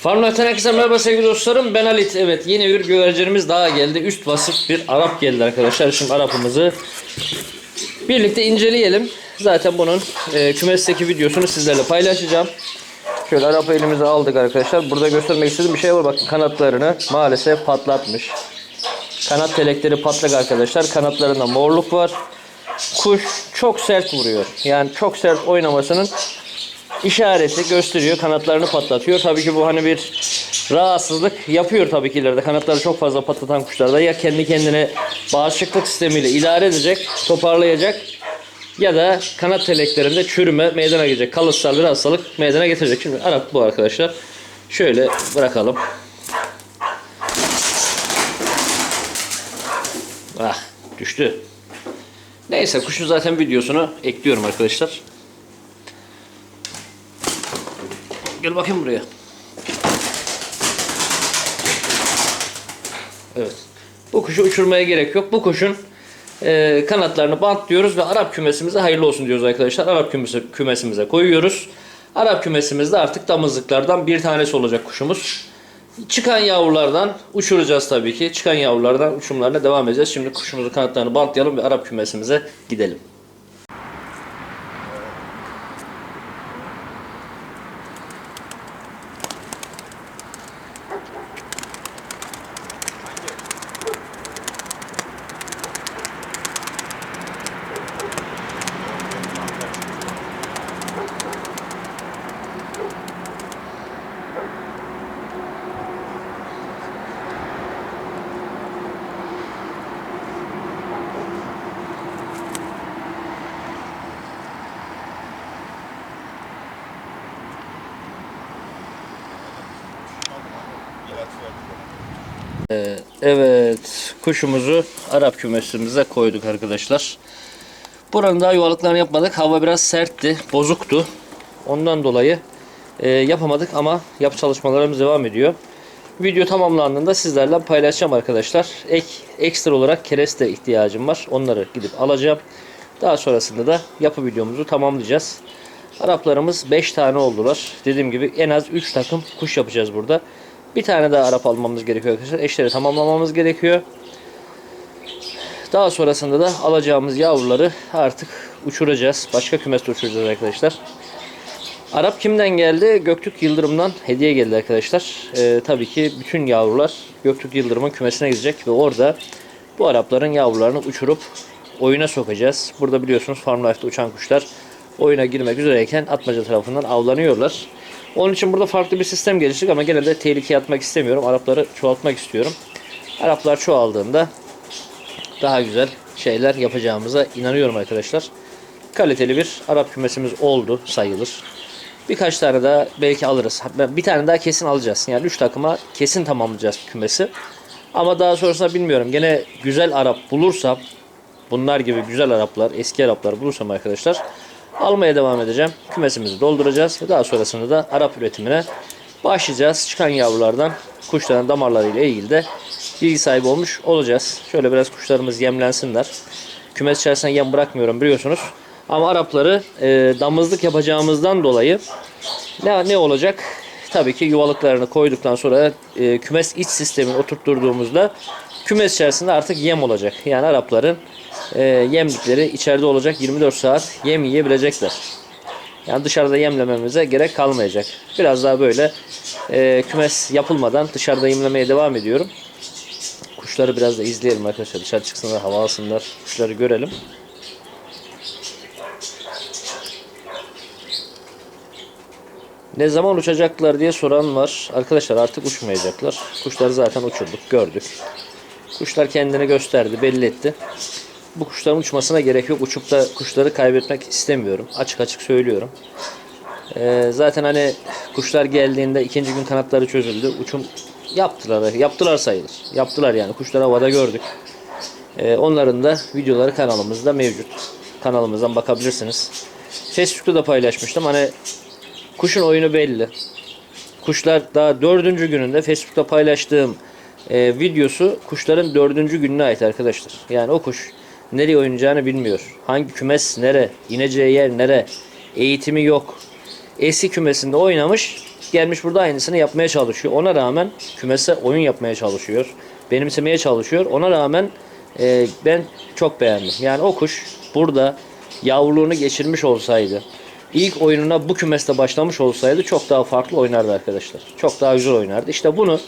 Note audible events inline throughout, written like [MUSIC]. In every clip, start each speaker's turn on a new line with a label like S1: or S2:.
S1: Farmlar'tan herkese merhaba sevgili dostlarım. Ben Halit. Evet yeni bir güvercinimiz daha geldi. Üst vasıf bir Arap geldi arkadaşlar. Şimdi Arap'ımızı birlikte inceleyelim. Zaten bunun e, kümesteki videosunu sizlerle paylaşacağım. Şöyle Arap'ı elimize aldık arkadaşlar. Burada göstermek istediğim bir şey var. Bakın kanatlarını maalesef patlatmış. Kanat telekleri patlak arkadaşlar. Kanatlarında morluk var. Kuş çok sert vuruyor. Yani çok sert oynamasının işareti gösteriyor. Kanatlarını patlatıyor. Tabii ki bu hani bir rahatsızlık yapıyor tabii ki ileride. Kanatları çok fazla patlatan kuşlarda ya kendi kendine bağışıklık sistemiyle idare edecek, toparlayacak ya da kanat teleklerinde çürüme meydana gelecek. Kalıtsal bir hastalık meydana getirecek. Şimdi Arap bu arkadaşlar. Şöyle bırakalım. Ah düştü. Neyse kuşun zaten videosunu ekliyorum arkadaşlar. Gel bakayım buraya. Evet. Bu kuşu uçurmaya gerek yok. Bu kuşun e, kanatlarını bantlıyoruz ve Arap kümesimize hayırlı olsun diyoruz arkadaşlar. Arap kümesi, kümesimize koyuyoruz. Arap kümesimizde artık damızlıklardan bir tanesi olacak kuşumuz. Çıkan yavrulardan uçuracağız tabii ki. Çıkan yavrulardan uçumlarına devam edeceğiz. Şimdi kuşumuzun kanatlarını bantlayalım ve Arap kümesimize gidelim. Evet, kuşumuzu Arap kümesimize koyduk arkadaşlar. Buranın daha yuvalıklarını yapmadık. Hava biraz sertti, bozuktu. Ondan dolayı e, yapamadık ama yap çalışmalarımız devam ediyor. Video tamamlandığında sizlerle paylaşacağım arkadaşlar. Ek ekstra olarak kereste ihtiyacım var. Onları gidip alacağım. Daha sonrasında da yapı videomuzu tamamlayacağız. Araplarımız 5 tane oldular. Dediğim gibi en az 3 takım kuş yapacağız burada. Bir tane daha Arap almamız gerekiyor arkadaşlar. Eşleri tamamlamamız gerekiyor. Daha sonrasında da alacağımız yavruları artık uçuracağız. Başka kümeste uçuracağız arkadaşlar. Arap kimden geldi? Göktürk Yıldırım'dan hediye geldi arkadaşlar. Ee, tabii ki bütün yavrular Göktürk Yıldırım'ın kümesine gidecek ve orada bu Arapların yavrularını uçurup oyuna sokacağız. Burada biliyorsunuz Farm Life'da uçan kuşlar oyuna girmek üzereyken atmaca tarafından avlanıyorlar. Onun için burada farklı bir sistem geliştirdik ama gene de tehlikeye atmak istemiyorum. Arapları çoğaltmak istiyorum. Araplar çoğaldığında daha güzel şeyler yapacağımıza inanıyorum arkadaşlar. Kaliteli bir Arap kümesimiz oldu sayılır. Birkaç tane daha belki alırız. Bir tane daha kesin alacağız. Yani 3 takıma kesin tamamlayacağız kümesi. Ama daha sonrasında bilmiyorum. Gene güzel Arap bulursam bunlar gibi güzel Araplar, eski Araplar bulursam arkadaşlar almaya devam edeceğim. Kümesimizi dolduracağız ve daha sonrasında da Arap üretimine başlayacağız. Çıkan yavrulardan kuşların damarlarıyla ilgili de bilgi sahibi olmuş olacağız. Şöyle biraz kuşlarımız yemlensinler. Kümes içerisinde yem bırakmıyorum biliyorsunuz. Ama Arapları e, damızlık yapacağımızdan dolayı ne, ne olacak? Tabii ki yuvalıklarını koyduktan sonra e, kümes iç sistemini oturtturduğumuzda kümes içerisinde artık yem olacak. Yani Arapların e, yemlikleri içeride olacak 24 saat yem yiyebilecekler. Yani dışarıda yemlememize gerek kalmayacak. Biraz daha böyle e, kümes yapılmadan dışarıda yemlemeye devam ediyorum. Kuşları biraz da izleyelim arkadaşlar. Dışarı çıksınlar, hava alsınlar. Kuşları görelim. Ne zaman uçacaklar diye soran var. Arkadaşlar artık uçmayacaklar. Kuşları zaten uçurduk, gördük. Kuşlar kendini gösterdi, belli etti. Bu kuşların uçmasına gerek yok. Uçup da kuşları kaybetmek istemiyorum. Açık açık söylüyorum. Ee, zaten hani kuşlar geldiğinde ikinci gün kanatları çözüldü. Uçum yaptılar. Yaptılar sayılır. Yaptılar yani. Kuşları havada gördük. Ee, onların da videoları kanalımızda mevcut. Kanalımızdan bakabilirsiniz. Facebook'ta da paylaşmıştım. Hani kuşun oyunu belli. Kuşlar daha dördüncü gününde Facebook'ta paylaştığım e, videosu kuşların dördüncü gününe ait arkadaşlar. Yani o kuş nereye oynayacağını bilmiyor. Hangi kümes nere, ineceği yer nere, eğitimi yok. Eski kümesinde oynamış, gelmiş burada aynısını yapmaya çalışıyor. Ona rağmen kümese oyun yapmaya çalışıyor. Benimsemeye çalışıyor. Ona rağmen e, ben çok beğendim. Yani o kuş burada yavruluğunu geçirmiş olsaydı, ilk oyununa bu kümeste başlamış olsaydı çok daha farklı oynardı arkadaşlar. Çok daha güzel oynardı. İşte bunu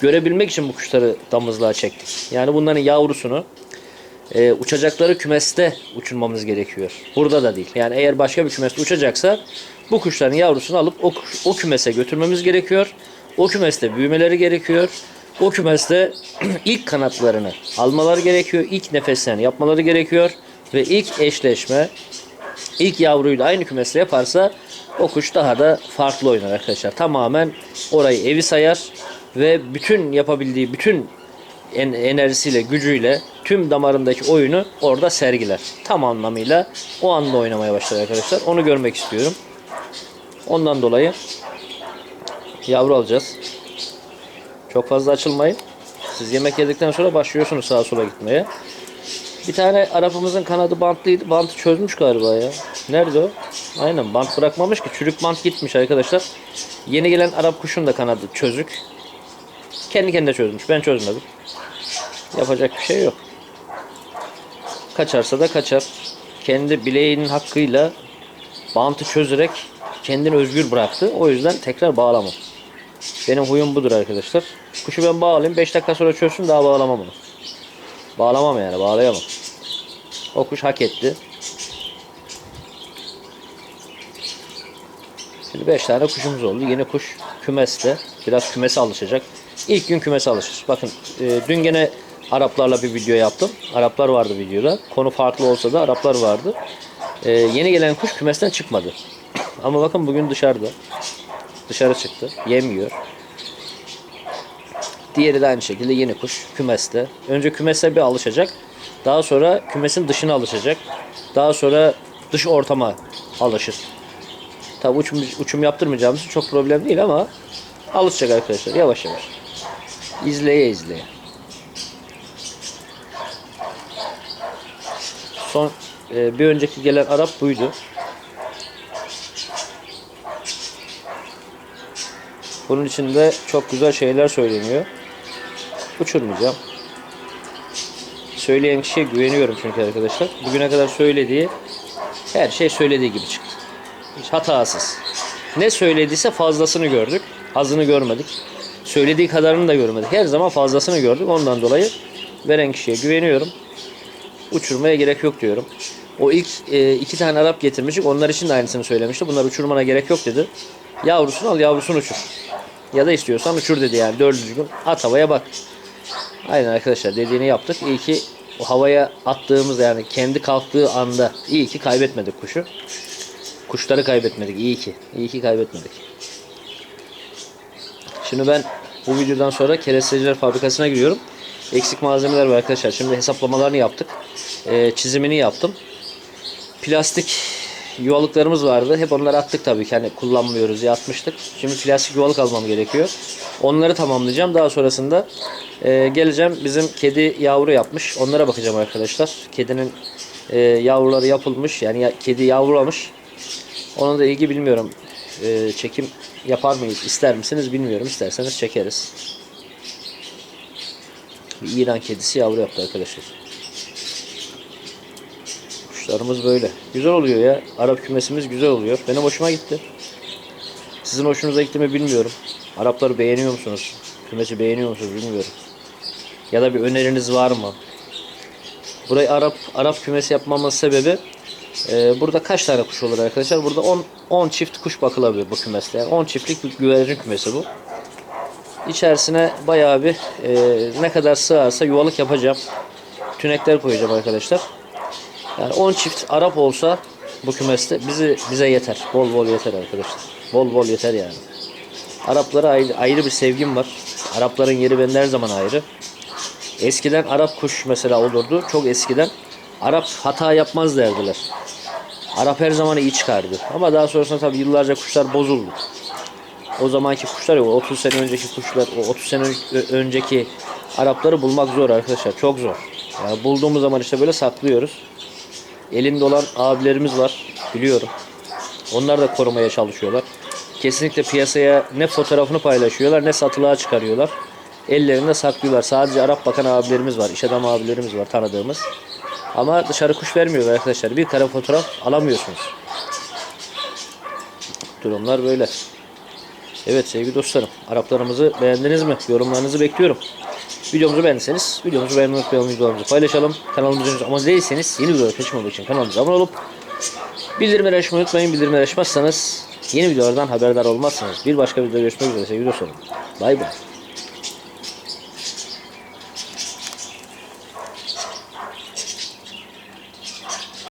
S1: görebilmek için bu kuşları damızlığa çektik. Yani bunların yavrusunu e, uçacakları kümeste uçurmamız gerekiyor. Burada da değil. Yani eğer başka bir kümeste uçacaksa bu kuşların yavrusunu alıp o, o kümese götürmemiz gerekiyor. O kümeste büyümeleri gerekiyor. O kümeste [CLEARS THROAT] ilk kanatlarını almaları gerekiyor. İlk nefeslerini yapmaları gerekiyor. Ve ilk eşleşme ilk yavruyla aynı kümeste yaparsa o kuş daha da farklı oynar arkadaşlar. Tamamen orayı evi sayar ve bütün yapabildiği bütün en- enerjisiyle, gücüyle tüm damarındaki oyunu orada sergiler. Tam anlamıyla o anda oynamaya başlar arkadaşlar. Onu görmek istiyorum. Ondan dolayı yavru alacağız. Çok fazla açılmayın. Siz yemek yedikten sonra başlıyorsunuz sağa sola gitmeye. Bir tane Arap'ımızın kanadı bantlıydı. Bantı çözmüş galiba ya. Nerede o? Aynen bant bırakmamış ki. Çürük bant gitmiş arkadaşlar. Yeni gelen Arap kuşun da kanadı çözük. Kendi kendine çözmüş. Ben çözmedim. Yapacak bir şey yok. Kaçarsa da kaçar. Kendi bileğinin hakkıyla bantı çözerek kendini özgür bıraktı. O yüzden tekrar bağlamam. Benim huyum budur arkadaşlar. Kuşu ben bağlayayım. 5 dakika sonra çözsün daha bağlamam onu. Bağlamam yani bağlayamam. O kuş hak etti. Şimdi 5 tane kuşumuz oldu. Yeni kuş kümeste. Biraz kümese alışacak. İlk gün kümese alışır. Bakın e, dün gene Araplarla bir video yaptım. Araplar vardı videoda. Konu farklı olsa da Araplar vardı. E, yeni gelen kuş kümesten çıkmadı. [CLEARS THROAT] Ama bakın bugün dışarıda. Dışarı çıktı. Yemiyor. Diğeri de aynı şekilde yeni kuş kümeste. Önce kümese bir alışacak. Daha sonra kümesin dışına alışacak. Daha sonra dış ortama alışır. Tabi uçum, uçum yaptırmayacağımız çok problem değil ama alışacak arkadaşlar yavaş yavaş. İzleye izleye. Son e, bir önceki gelen Arap buydu. Bunun içinde çok güzel şeyler söyleniyor. Uçurmayacağım. Söyleyen kişiye güveniyorum çünkü arkadaşlar. Bugüne kadar söylediği her şey söylediği gibi çıktı. Hiç hatasız. Ne söylediyse fazlasını gördük. Azını görmedik. Söylediği kadarını da görmedik. Her zaman fazlasını gördük. Ondan dolayı veren kişiye güveniyorum. Uçurmaya gerek yok diyorum. O ilk e, iki tane Arap getirmiştik. Onlar için de aynısını söylemişti. Bunlar uçurmana gerek yok dedi. Yavrusunu al yavrusunu uçur. Ya da istiyorsan uçur dedi yani. Dördüncü gün at havaya bak. Aynen arkadaşlar dediğini yaptık. İyi ki o havaya attığımız yani kendi kalktığı anda iyi ki kaybetmedik kuşu. Kuşları kaybetmedik. iyi ki. İyi ki kaybetmedik. Şimdi ben bu videodan sonra keresteciler fabrikasına giriyorum. Eksik malzemeler var arkadaşlar. Şimdi hesaplamalarını yaptık. Ee, çizimini yaptım. Plastik yuvalıklarımız vardı. Hep onları attık tabii ki. Hani kullanmıyoruz diye atmıştık. Şimdi plastik yuvalık almam gerekiyor. Onları tamamlayacağım. Daha sonrasında e, geleceğim. Bizim kedi yavru yapmış. Onlara bakacağım arkadaşlar. Kedinin e, yavruları yapılmış. Yani ya- kedi yavrulamış. Onun da ilgi bilmiyorum. E, çekim yapar mıyız? İster misiniz bilmiyorum. İsterseniz çekeriz. Bir İran kedisi yavru yaptı arkadaşlar. Kuşlarımız böyle. Güzel oluyor ya. Arap kümesimiz güzel oluyor. Benim hoşuma gitti. Sizin hoşunuza gitti mi bilmiyorum. Arapları beğeniyor musunuz? Kümesi beğeniyor musunuz bilmiyorum. Ya da bir öneriniz var mı? Burayı Arap Arap kümesi yapmamın sebebi e, burada kaç tane kuş olur arkadaşlar? Burada 10 10 çift kuş bakılabilir bu kümeste. Yani 10 çiftlik bir güvercin kümesi bu. İçerisine bayağı bir e, ne kadar sığarsa yuvalık yapacağım. Tünekler koyacağım arkadaşlar. Yani 10 çift Arap olsa bu kümeste bizi bize yeter. Bol bol yeter arkadaşlar. Bol bol yeter yani. Araplara ayrı, ayrı bir sevgim var. Arapların yeri bende her zaman ayrı. Eskiden Arap kuş mesela olurdu. Çok eskiden Arap hata yapmaz derdiler. Arap her zaman iyi çıkardı. Ama daha sonrasında tabii yıllarca kuşlar bozuldu. O zamanki kuşlar yok. 30 sene önceki kuşlar, o 30 sene ön- önceki Arapları bulmak zor arkadaşlar. Çok zor. Yani bulduğumuz zaman işte böyle saklıyoruz. Elinde olan abilerimiz var. Biliyorum. Onlar da korumaya çalışıyorlar. kesinlikle piyasaya ne fotoğrafını paylaşıyorlar ne satılığa çıkarıyorlar. Ellerinde saklıyorlar. Sadece Arap bakan abilerimiz var, iş adamı abilerimiz var tanıdığımız. Ama dışarı kuş vermiyor arkadaşlar. Bir kare fotoğraf alamıyorsunuz. Durumlar böyle. Evet sevgili dostlarım. Araplarımızı beğendiniz mi? Yorumlarınızı bekliyorum. Videomuzu beğendiyseniz videomuzu beğenmeyi unutmayalım. Videolarımızı paylaşalım. Kanalımıza abone değilseniz yeni videoları kaçırmamak için kanalımıza abone olup bildirimleri açmayı unutmayın. Bildirimleri açmazsanız yeni videolardan haberdar olmazsınız. Bir başka videoda görüşmek üzere sevgili dostlarım. Bay bay.